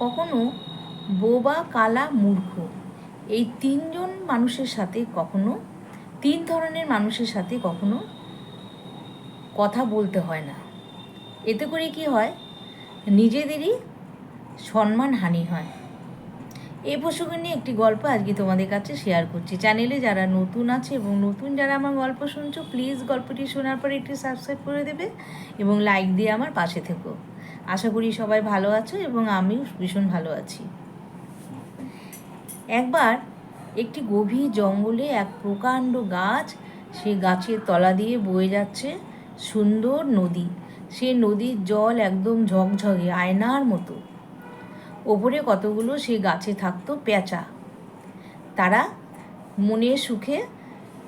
কখনো বোবা, কালা, মূর্খ। এই তিনজন মানুষের সাথে কখনো, তিন ধরনের মানুষের সাথে কখনো কথা বলতে হয় না। এতে করে কি হয়? নিজেদেরই সম্মান হানি হয়। এই প্রসঙ্গে নিয়ে একটি গল্প আজকে তোমাদের কাছে শেয়ার করছি। চ্যানেলে যারা নতুন আছে এবং নতুন যারা আমার গল্প শুনছো প্লিজ গল্পটি শোনার পরে একটি সাবস্ক্রাইব করে দেবে এবং লাইক দিয়ে আমার পাশে থেকো। আশা করি সবাই ভালো আছো এবং আমিও ভীষণ ভালো আছি। একবার একটি গভীর জঙ্গলে এক প্রকাণ্ড গাছ সে গাছের তলা দিয়ে বয়ে যাচ্ছে সুন্দর নদী। সে নদীর জল একদম ঝকঝকে আয়নার মতো। ওপরে কতগুলো সে গাছে থাকতো পেঁচা তারা মনের সুখে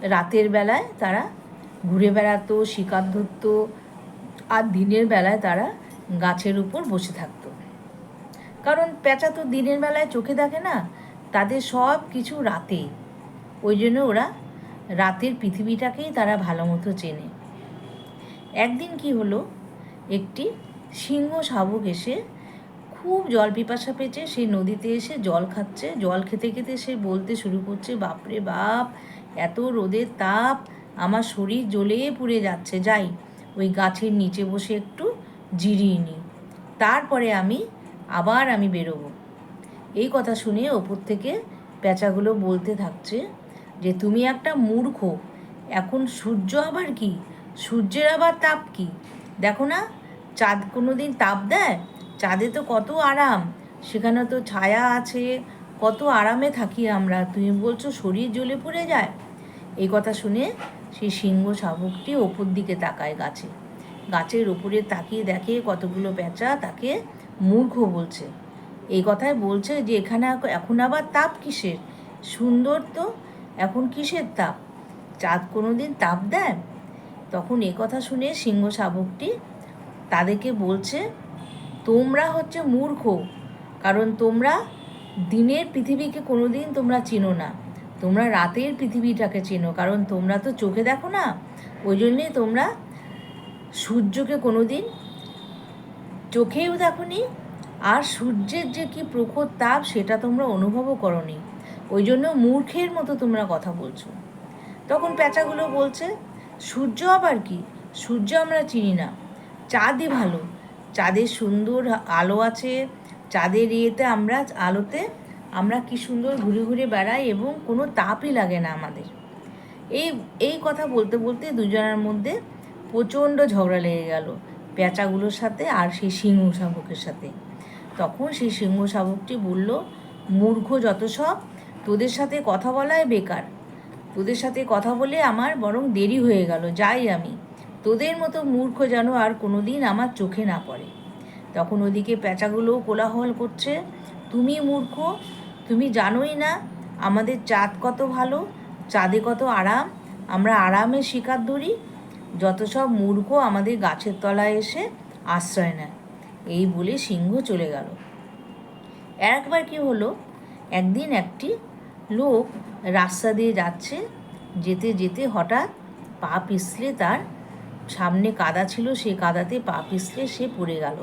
রাতের বেলায় তারা ঘুরে বেড়াতো, শিকার ধরতো আর দিনের বেলায় তারা গাছের উপর বসে থাকতো। কারণ পেঁচা তো দিনের বেলায় চোখে দেখে না, তাদের সব কিছু রাতে। ওই জন্য ওরা রাতের পৃথিবীটাকেই তারা ভালো মতো চেনে। একদিন কি হলো, একটি সিংহ শাবক এসে খুব জল পিপাসা পেয়েছে, সেই নদীতে এসে জল খাচ্ছে, জল খেতে খেতে সে বলতে শুরু করছে, বাপরে বাপ, এত রোদের তাপ, আমার শরীর জ্বলে পুড়ে যাচ্ছে, যাই। ওই গাছের নিচে বসে একটু জিরিয়ে নিই। তারপরে আমি আবার আমি বেরোবো। এই কথা শুনে ওপর থেকে পেঁচাগুলো বলতে থাকছে যে, তুমি একটা মূর্খ। এখন সূর্য আবার কি? সূর্যের আবার তাপ কি? দেখো না, চাঁদ কোনো দিন তাপ দেয়? চাঁদে তো কত আরাম। সেখানে তো ছায়া আছে। কত আরামে থাকি আমরা। তুমি বলছো শরীর জ্বলে পড়ে যায়? এই কথা শুনে সেই সিংহ শাবকটি ওপর দিকে তাকায় গাছে। গাছের ওপরে তাকিয়ে দেখে কতগুলো পেঁচা তাকে মূর্খ বলছে। এই কথায় বলছে যে, এখানে এখন আবার তাপ কিসের? সুন্দর তো, এখন কিসের তাপ? চাঁদ কোনো দিন তাপ দেয়? তখন এ কথা শুনে সিংহ শাবকটি তাদেরকে বলছে, তোমরা হচ্ছে মূর্খ, কারণ তোমরা দিনের পৃথিবীকে কোনো দিন তোমরা চিনো না। তোমরা রাতের পৃথিবীটাকে চেনো, কারণ তোমরা তো চোখে দেখো না। ওই জন্যে তোমরা সূর্যকে কোনো দিন চোখেও দেখনি, আর সূর্যের যে কি প্রখর তাপ সেটা তোমরা অনুভবও করনি। ওই জন্য মূর্খের মতো তোমরা কথা বলছো। তখন পেঁচাগুলো বলছে, সূর্য আবার কি? সূর্য আমরা চিনি না। চাঁদই ভালো। চাঁদের সুন্দর আলো আছে। চাঁদের ইয়েতে আমরা, আলোতে আমরা কি সুন্দর ঘুরে ঘুরে বেড়াই এবং কোনো তাপই লাগে না আমাদের। এই এই কথা বলতে বলতে দুজনের মধ্যে প্রচণ্ড ঝগড়া লেগে গেল পেঁচাগুলোর সাথে আর সেই সিংহ শাবকের সাথে। তখন সেই সিংহ শাবকটি বলল, মূর্খ যত সব, তোদের সাথে কথা বলাই বেকার। তোদের সাথে কথা বলে আমার বরং দেরি হয়ে গেল, যাই আমি। তোদের মতো মূর্খ যেন আর কোনো দিন আমার চোখে না পড়ে তখন ওদিকে পেঁচাগুলোও কোলাহল করছে, তুমি মূর্খ, তুমি জানোই না আমাদের চাঁদ কত ভালো, চাঁদে কত আরাম, আমরা আরামে শিকার ধরি যত সব মূর্খ আমাদের গাছের তলায় এসে আশ্রয় নেয়। এই বলে সিংহ চলে গেল। একবার কি হলো? একদিন একটি লোক রাস্তা দিয়ে যাচ্ছে। যেতে যেতে হঠাৎ পা পিছলে তার সামনে কাদা ছিল, সে কাদাতে পা পিছলে সে পড়ে গেল।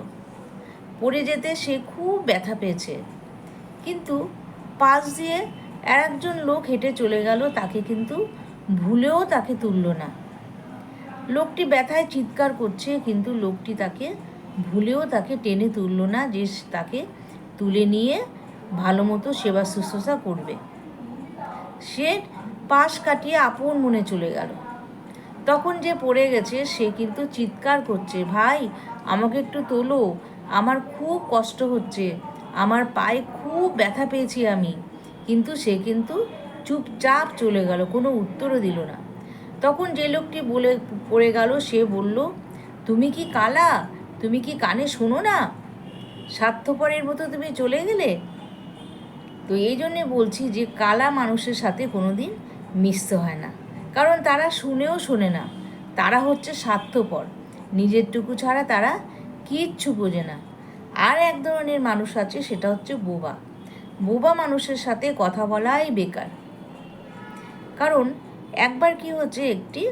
পড়ে যেতে সে খুব ব্যথা পেয়েছে। কিন্তু পাশ দিয়ে একজন লোক হেঁটে চলে গেল, তাকে কিন্তু ভুলেও তাকে তুলল না। লোকটি ব্যথায় চিৎকার করছে, কিন্তু লোকটি তাকে ভুলেও তাকে টেনে তুলল না যে তাকে তুলে নিয়ে ভালো মতো সেবা শুশ্রূষা করবে। সে পাশ কাটিয়ে আপন মনে চলে গেল। তখন যে পড়ে গেছে, সে কিন্তু চিৎকার করছে, ভাই, আমাকে একটু তোলো, আমার খুব কষ্ট হচ্ছে, আমার পায়ে খুব ব্যথা পেয়েছি আমি। কিন্তু সে কিন্তু চুপচাপ চলে গেল, কোনো উত্তরও দিল না। তখন যে লোকটি বলে পড়ে গেল, সে বলল, তুমি কি কালা? তুমি কি কানে শোনো না? স্বার্থপরের মতো তুমি চলে গেলে? তো এই জন্যে বলছি যে, কালা মানুষের সাথে কোনো দিন মিশতে হয় না। কারণ তারা শুনেও শোনে না। তারা হচ্ছে স্বার্থপর। নিজেরটুকু ছাড়া তারা কিচ্ছু বোঝে না। আর এক ধরনের মানুষ আছে, সেটা হচ্ছে বোবা। বোবা মানুষের সাথে কথা বলাই বেকার। কারণ একবার কি হচ্ছে, একটি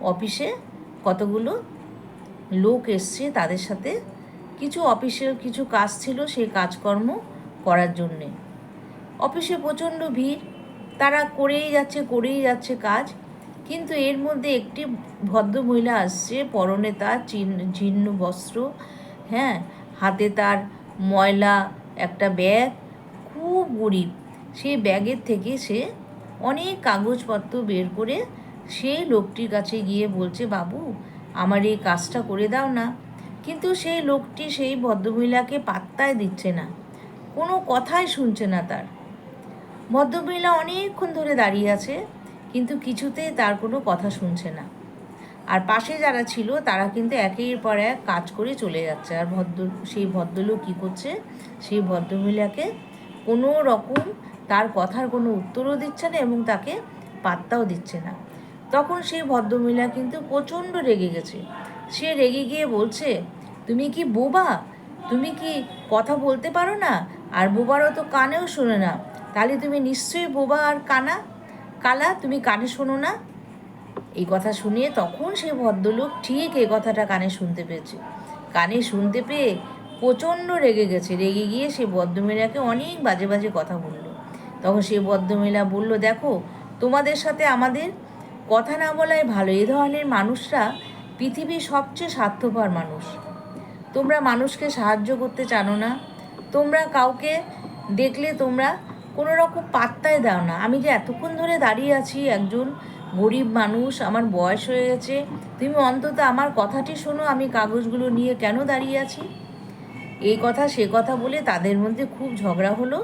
অফিসে কতগুলো লোক এসছে তাদের সাথে। কিছু অফিসের কিছু কাজ ছিল সেই কাজকর্ম করার জন্যে। অফিসে প্রচণ্ড ভিড়, তারা করেই যাচ্ছে করেই যাচ্ছে কাজ। কিন্তু এর মধ্যে একটি ভদ্র মহিলা আসছে পরনে তার জীর্ণ বস্ত্র হ্যাঁ হাতে তার ময়লা, একটা ব্যাগ। খুব গরিব, সেই ব্যাগের থেকে সে অনেক কাগজপত্র বের করে সেই লোকটির কাছে গিয়ে বলছে, বাবু, আমার এই কাজটা করে দাও না। কিন্তু সেই লোকটি সেই ভদ্রমহিলাকে পাত্তায় দিচ্ছে না। কোনো কথাই শুনছে না তার। ভদ্রমহিলা অনেকক্ষণ ধরে দাঁড়িয়ে আছে, কিন্তু কিছুতেই তার কোনো কথা শুনছে না। আর পাশে যারা ছিল, তারা কিন্তু একের পর এক কাজ করে চলে যাচ্ছে। আর ভদ্র, সেই ভদ্রলোক কী করছে? সেই ভদ্রমহিলাকে কোনো রকম তার কথার কোনো উত্তরও দিচ্ছে না এবং তাকে পাত্তাও দিচ্ছে না। তখন সেই ভদ্রমহিলা কিন্তু প্রচণ্ড রেগে গেছে। সে রেগে গিয়ে বলছে, তুমি কি বোবা? তুমি কি কথা বলতে পারো না? আর বোবারও তো কানেও শোনে না। তাহলে তুমি নিশ্চয়ই বোবা আর কানা? কালা, তুমি কানে শোনো না? এই কথা শুনিয়ে তখন সে ভদ্রলোক ঠিক এই কথাটা কানে শুনতে পেয়েছে। কানে শুনতে পেয়ে প্রচণ্ড রেগে গেছে। রেগে গিয়ে সে ভদ্রমহিলাকে অনেক বাজে বাজে কথা বলল। তখন সে ভদ্রমহিলা বলল, দেখো, তোমাদের সাথে আমাদের কথা না বলাই ভালো। এ ধরনের মানুষরা পৃথিবীর সবচেয়ে স্বার্থপর মানুষ। তোমরা মানুষকে সাহায্য করতে জানো না। তোমরা কাউকে দেখলে তোমরা কোনো রকম পাত্তায় দাও না। আমি যে এতক্ষণ ধরে দাঁড়িয়ে আছি একজন গরিব মানুষ, আমার বয়স হয়ে গেছে, তুমি অন্তত আমার কথাটি শোনো, আমি কাগজগুলো নিয়ে কেন দাঁড়িয়ে আছি? এই কথা, সে কথা বলে তাদের মধ্যে খুব ঝগড়া হলো।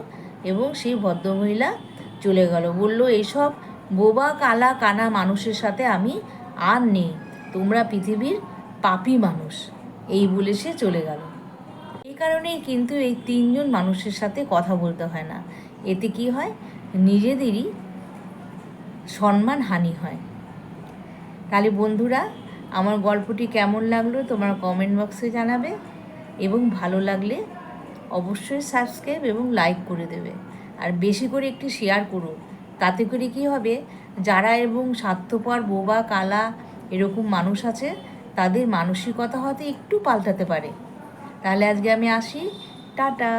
এবং সেই ভদ্রমহিলা চলে গেল। বলল, এইসব বোবা কালা কানা মানুষের সাথে আমি আর নেই। তোমরা পৃথিবীর পাপি মানুষ। এই বলে সে চলে গেল। এই কারণেই কিন্তু এই তিনজন মানুষের সাথে কথা বলতে হয় না। এতে কি হয়? নিজেদেরই সম্মান হানি হয়। তাহলে বন্ধুরা, আমার গল্পটি কেমন লাগল? তোমার কমেন্ট বক্সে জানাবে এবং ভালো লাগলে অবশ্যই সাবস্ক্রাইব এবং লাইক করে দেবে। আর বেশি করে একটু শেয়ার করুন। তাতে করে কি হবে? যারা এবং স্বার্থপর বোবা, কালা এরকম মানুষ আছে, তাদের মানসিকতা হয়তো একটু পাল্টাতে পারে। তাহলে আজকে আমি আসি। টাটা!